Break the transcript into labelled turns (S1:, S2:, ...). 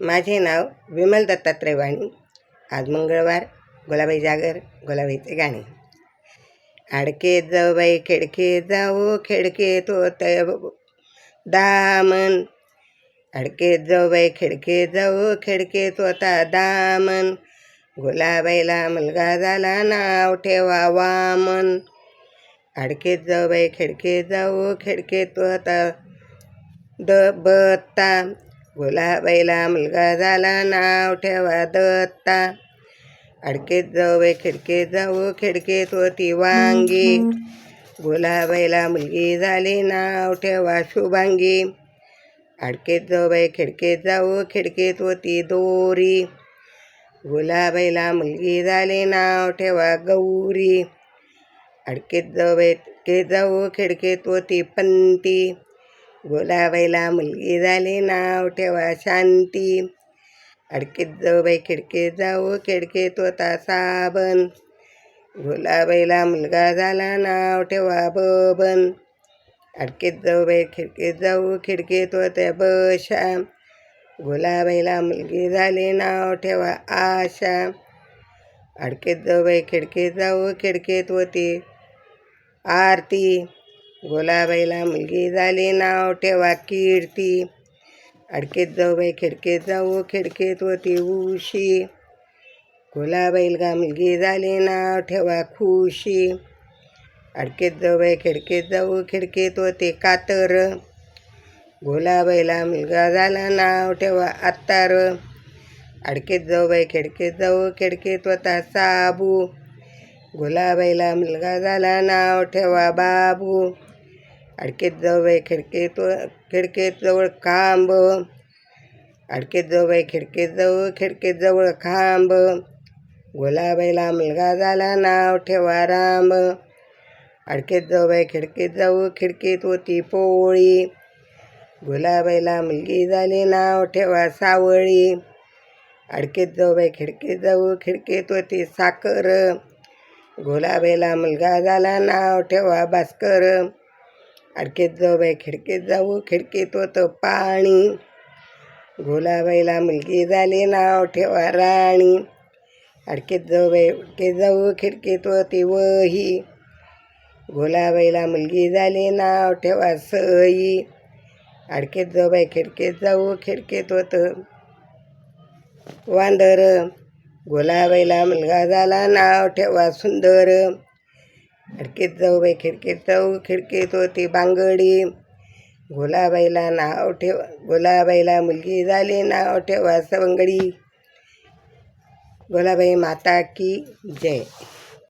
S1: माझे नाव विमल दत्तात्रय वाणी आज मंगळवार गुलाबाई जागर गुलाबाईचे गाणे. आडके जाऊ बाई खिडके जाऊ खेडके तो तय दामन. अडके जाऊ बाई खिडके जाऊ खिडके तोता दामन. गुलाबाईला मुलगा झाला नाव ठेवा वामन. अडके जाऊ बाई खेडके जाऊ खिडके तोता द बत्ता गुलाबाईला मुलगा झाला नाव ठेवा दत्ता अडकेत जाऊ बाई खिडकेत जाऊ खिडकेत होती वांगी. गुलाबाईला मुलगी झाली नाव ठेवा शुभांगी. अडकेत जाऊ बाई खिडकेत जाऊ खिडकेत होती दोरी. गुलाबाईला मुलगी झाली नाव ठेवा गौरी. अडकेत जाऊ बाई जाऊ खिडकेत होती पंती. गुलाबाईला मुलगी झाली नाव ठेवा शांती. अडकेत जाऊ बाई खिडकीत जाऊ खिडकीत होता साबण. गुलाबाईला मुलगा झाला नाव ठेवा बबन. अडकेत जाऊ बाई खिडकीत जाऊ खिडकीत होत्या बशा. गुलाबाईला मुलगी झाली नाव ठेवा आशा. अडकेत जाऊ बाई खिडकीत जाऊ खिडकीत होती आरती. गोलाबाईला मुलगी झाली नाव ठेवा कीर्ती. अडकेत जाऊ बाई खिडकेत जाऊ खिडकेत होती उशी. गुलाबाईला मुलगी झाली नाव ठेवा खुशी. अडकेत जाऊ बाई खिडकेत जाऊ खिडकेत होते कातर. गोलाबाईला मुलगा झाला नाव ठेवा आत्तार अडकेत जाऊ बाई खिडकेत जाऊ खिडकेत होता साबू. गोलाबाईला मुलगा झाला नाव ठेवा बाबू. अडकेत जाऊ बाई खिडकेत खिडकेत जवळ खांब. अडकेत जाऊ बाई खिडकेत जाऊ खिडकेत जवळ खांब. गुलाबाईला मुलगा झाला नाव ठेवा राम. अडकेत जाऊ बाई खिडकीत जाऊ खिडकीत होती पोळी गुलाबाईला मुलगी झाली नाव ठेवा सावळी. अडकेत जाऊ बाई खिडकीत जाऊ खिडकीत होती साखर. गुलाबाईला मुलगा झाला नाव ठेवा भास्कर. अडकेत जाऊ बाई खिडकेत जाऊ खिडकीत होतं पाणी. घोलाबाईला मुलगी झाली नाव ठेवा राणी. अडकेत जाऊ बाई खिडकीत जाऊ खिडकीत होती वही. घोलाबाईला मुलगी झाली नाव ठेवा सई. अडकेत जाऊ बाई खिडकेत जाऊ खिडकीत होतं वांदर. घोलाबाईला मुलगा झाला नाव ठेवा सुंदर. खिडकीत जाऊ बाई खिडकीत जाऊ. खिडकीत होती बांगडी. गुलाबाईला नाव ठेव गुलाबाईला मुलगी झाली नाव ठेवा सवंगडी गुलाबाई माता की जय.